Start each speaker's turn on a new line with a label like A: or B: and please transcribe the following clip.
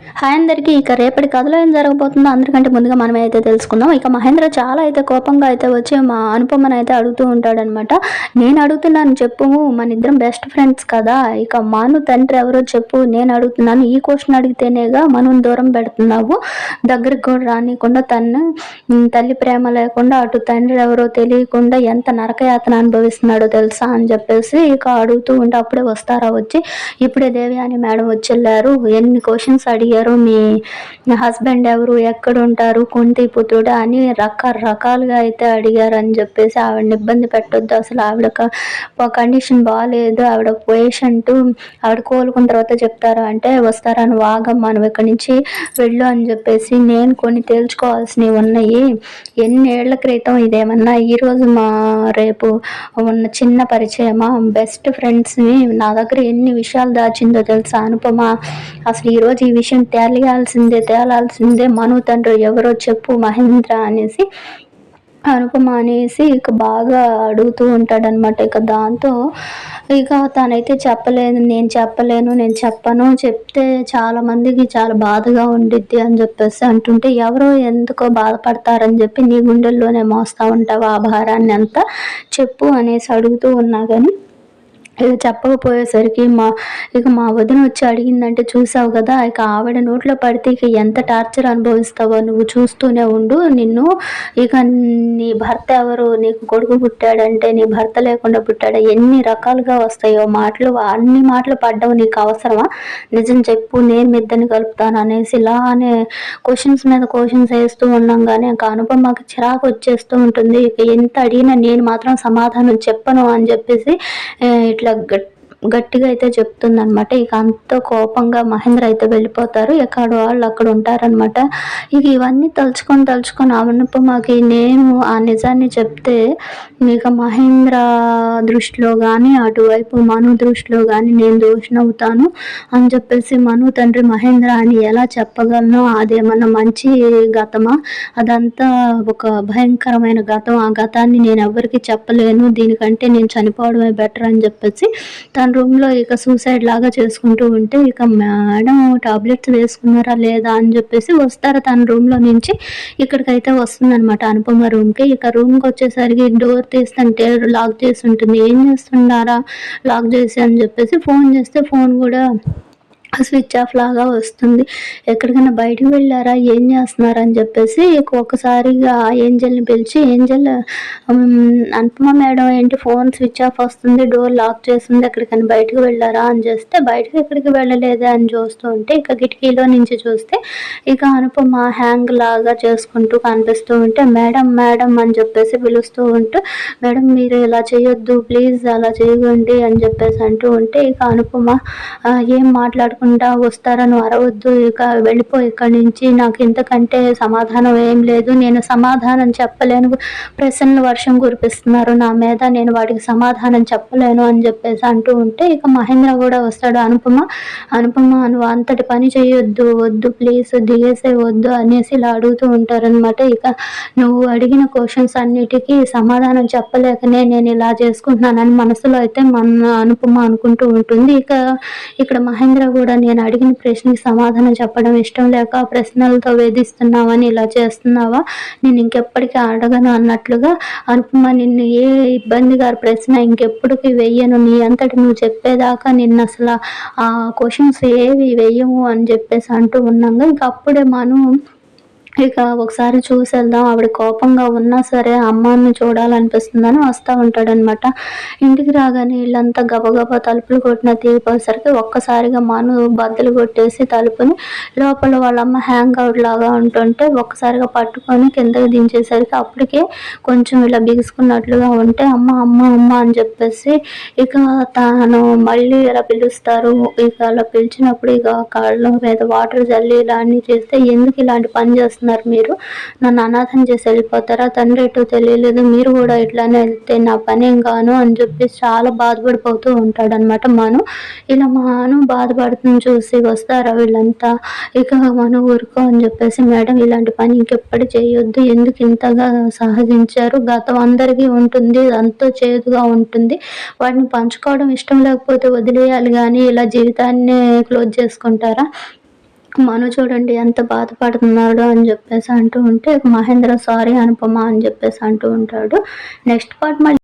A: Hi అందరికీ ఇక రేపటి కథలో ఏం జరగబోతుందో అందరికంటే ముందుగా మనమే అయితే తెలుసుకుందాం. ఇక మహేంద్ర చాలా అయితే కోపంగా అయితే వచ్చి మా అనుపమని అయితే అడుగుతూ ఉంటాడనమాట నేను అడుగుతున్నాను చెప్పు మన ఇద్దరం బెస్ట్ ఫ్రెండ్స్ కదా. ఇక మాను తండ్రి ఎవరో చెప్పు నేను అడుగుతున్నాను ఈ క్వశ్చన్ అడిగితేనేగా మనం దూరం పెడుతున్నావు. దగ్గరికి కూడా రానికుండా తను తల్లి ప్రేమ లేకుండా అటు తండ్రి ఎవరో తెలియకుండా ఎంత నరకయాతన అనుభవిస్తున్నాడో తెలుసా అని చెప్పేసి ఇక అడుగుతూ ఉంటే అప్పుడే వస్తారా వచ్చి ఇప్పుడే దేవి అని మేడం వచ్చి వెళ్ళారు. ఎన్ని క్వశ్చన్స్ అడిగి అడిగారు మీ హస్బెండ్ ఎవరు? ఎక్కడ ఉంటారు కుంటి పుత్రుడా అని రకరకాలుగా అయితే అడిగారు అని చెప్పేసి ఆవిడని ఇబ్బంది పెట్టొద్దు. అసలు ఆవిడ కండిషన్ బాగాలేదు ఆవిడ పేషెంట్ ఆవిడ కోలుకున్న తర్వాత చెప్తారు అంటే వస్తారని వాగం మనం ఇక్కడి నుంచి వెళ్ళు అని చెప్పేసి నేను కొన్ని తేల్చుకోవాల్సినవి ఉన్నాయి. ఎన్నేళ్ళ క్రితం ఇదేమన్నా? ఈరోజు మా రేపు ఉన్న చిన్న పరిచయమా? బెస్ట్ ఫ్రెండ్స్ని నా దగ్గర ఎన్ని విషయాలు దాచిందో తెలుసా అనుపమ? అసలు ఈరోజు ఈ విషయం తేలియాల్సిందే తేలాల్సిందే మను తండ్రి ఎవరో చెప్పు మహేంద్ర అనేసి అనుపమ అనేసి ఇక బాగా అడుగుతూ ఉంటాడనమాట ఇక దాంతో ఇక తనైతే చెప్పలేను నేను చెప్పలేను నేను చెప్పను చెప్తే చాలా మందికి చాలా బాధగా ఉండిద్ది అని చెప్పేసి అంటుంటే ఎవరో ఎందుకో బాధపడతారని చెప్పి నీ గుండెల్లోనే మోస్తా ఉంటావు ఆ భారాన్ని అంతా చెప్పు అనేసి అడుగుతూ ఉన్నా కానీ ఇక చెప్పకపోయేసరికి మా ఇక మా వదిన వచ్చి అడిగిందంటే చూసావు కదా ఇక ఆవిడ నోట్లో పడితే ఇక ఎంత టార్చర్ అనుభవిస్తావో నువ్వు చూస్తూనే ఉండు నిన్ను ఇక నీ భర్త ఎవరు నీకు కొడుకు పుట్టాడంటే నీ భర్త లేకుండా పుట్టాడా ఎన్ని రకాలుగా వస్తాయో మాటలు అన్ని మాటలు పడ్డవు నీకు అవసరమా? నిజం చెప్పు నేను మిద్దని కలుపుతాను అనేసి ఇలానే క్వశ్చన్స్ మీద క్వశ్చన్స్ వేస్తూ ఉన్నాం కానీ ఇంకా మాకు చిరాకు వచ్చేస్తూ ఉంటుంది. ఇక ఎంత అడిగినా నేను మాత్రం సమాధానం చెప్పను అని చెప్పేసి ఇట్లా ఇట్లా గట్ గట్టిగా అయితే చెప్తుందనమాట ఇక అంత కోపంగా మహేంద్ర అయితే వెళ్ళిపోతారు. ఎక్కడ వాళ్ళు అక్కడ ఉంటారనమాట ఇక ఇవన్నీ తలుచుకొని తలుచుకొని అవనుపమకి నేను ఆ నిజాన్ని చెప్తే ఇక మహేంద్ర దృష్టిలో కానీ అటువైపు మను దృష్టిలో కానీ నేను దోషినవుతాను అని చెప్పేసి మను తండ్రి మహేంద్ర అని ఎలా చెప్పగలను? అదేమన్నా మంచి గతమా? అదంతా ఒక భయంకరమైన గతం. ఆ గతాన్ని నేను ఎవరికి చెప్పలేను. దీనికంటే నేను చనిపోవడమే బెటర్ అని చెప్పేసి తను రూమ్లో ఇక సూసైడ్ లాగా చేసుకుంటూ ఉంటే ఇక మేడం టాబ్లెట్స్ వేసుకున్నారా లేదా అని చెప్పేసి వస్తారు తన రూమ్లో నుంచి. ఇక్కడికైతే వస్తుందన్నమాట అనుపమ రూమ్కి ఇక రూమ్కి వచ్చేసరికి డోర్ తీస్తుంటే లాక్ చేసి ఉంటుంది. ఏం చేస్తున్నారా? లాక్ చేసి అని చెప్పేసి ఫోన్ చేస్తే ఫోన్ కూడా స్విచ్ ఆఫ్ లాగా వస్తుంది. ఎక్కడికైనా బయటకు వెళ్ళారా? ఏం చేస్తున్నారా అని చెప్పేసి ఇక ఆ ఏంజల్ని పిలిచి ఏంజల్ అనుపమ మేడం ఏంటి ఫోన్ స్విచ్ ఆఫ్ వస్తుంది డోర్ లాక్ చేస్తుంది ఎక్కడికైనా బయటకు వెళ్ళారా? అని చేస్తే బయటకు ఎక్కడికి వెళ్ళలేదా? అని చూస్తూ ఉంటే ఇక కిటికీలో నుంచి చూస్తే ఇక అనుపమ హ్యాంగ్ లాగా చేసుకుంటూ కనిపిస్తూ ఉంటే మేడం మేడం అని చెప్పేసి పిలుస్తూ ఉంటూ మేడం మీరు ఇలా చేయొద్దు ప్లీజ్ అలా చేయకండి అని చెప్పేసి అంటూ ఉంటే ఇక అనుపమ ఏం మాట్లాడుకు మాట్లాడకుండా వస్తారని అరవద్దు. ఇక వెళ్ళిపో ఇక్కడి నుంచి నాకు ఇంతకంటే సమాధానం ఏం లేదు. నేను సమాధానం చెప్పలేను. ప్రశ్నలు వర్షం కురిపిస్తున్నారు నా మీద. నేను వాటికి సమాధానం చెప్పలేను అని చెప్పేసి అంటూ ఉంటే ఇక మహేంద్ర కూడా వస్తాడు. అనుపమ అనుపమ నువ్వు అంతటి పని చేయొద్దు వద్దు ప్లీజ్ దిగేసే వద్దు అనేసి ఇలా అడుగుతూ ఉంటారనమాట ఇక నువ్వు అడిగిన క్వశ్చన్స్ అన్నిటికీ సమాధానం చెప్పలేకనే నేను ఇలా చేసుకుంటున్నానని మనసులో అయితే మన అనుపమ అనుకుంటూ ఉంటుంది. ఇక ఇక్కడ మహేంద్ర కూడా నేను అడిగిన ప్రశ్నకి సమాధానం చెప్పడం ఇష్టం లేక ప్రశ్నలతో వేధిస్తున్నావని ఇలా చేస్తున్నావా? నేను ఇంకెప్పటికీ అడగను అన్నట్లుగా అనుపమ నిన్ను ఏ ఇబ్బందిగారు ప్రశ్న ఇంకెప్పటికీ వెయ్యను నీ అంతటి నువ్వు చెప్పేదాకా నిన్ను అసలు ఆ క్వశ్చన్స్ ఏవి వెయ్యము అని చెప్పేసి అంటూ ఉన్నాగా ఇంక అప్పుడే మనం ఇక ఒకసారి చూసి వెళ్దాం. ఆవిడ కోపంగా ఉన్నా సరే అమ్మాన్ని చూడాలనిపిస్తుందని వస్తూ ఉంటాడనమాట ఇంటికి రాగానే వీళ్ళంతా గబగబా తలుపులు కొట్టిన తీరిపోయేసరికి ఒక్కసారిగా మను బద్దలు కొట్టేసి తలుపుని లోపల వాళ్ళ అమ్మ హ్యాంగ్ అవుట్ లాగా ఉంటుంటే ఒక్కసారిగా పట్టుకొని కిందకి దించేసరికి అప్పటికే కొంచెం ఇలా బిగుసుకున్నట్లుగా ఉంటే అమ్మ అమ్మ అమ్మ అని చెప్పేసి ఇక తాను మళ్ళీ ఇలా పిలుస్తారు. ఇక అలా పిలిచినప్పుడు ఇక కాళ్ళ మీద వాటర్ జల్లి ఇలా అన్నీ చేస్తే ఎందుకు ఇలాంటి పని చేస్తున్నారు మీరు? నన్ను అనాథం చేసి వెళ్ళిపోతారా? తండ్రి ఎటు తెలియలేదు. మీరు కూడా ఇట్లానే వెళ్తే నా పని ఏం కాను అని చెప్పేసి చాలా బాధపడిపోతూ ఉంటాడనమాట మను. ఇలా మను బాధపడుతుంది చూసి వస్తారా వీళ్ళంతా? ఇక మను ఊరుకో అని చెప్పేసి మేడం ఇలాంటి పని ఇంకెప్పుడు చేయొద్దు. ఎందుకు ఇంతగా సహజించారు గతం అందరికీ ఉంటుంది. అంతో చేదుగా ఉంటుంది. వాటిని పంచుకోవడం ఇష్టం లేకపోతే వదిలేయాలి కానీ ఇలా జీవితాన్ని క్లోజ్ చేసుకుంటారా? మను చూడండి ఎంత బాధపడుతున్నాడు అని చెప్పేసి అంటూ ఉంటే మహేంద్ర సారీ అనుపమ అని చెప్పేసి అంటూ ఉంటాడు. నెక్స్ట్ పార్ట్ మళ్ళీ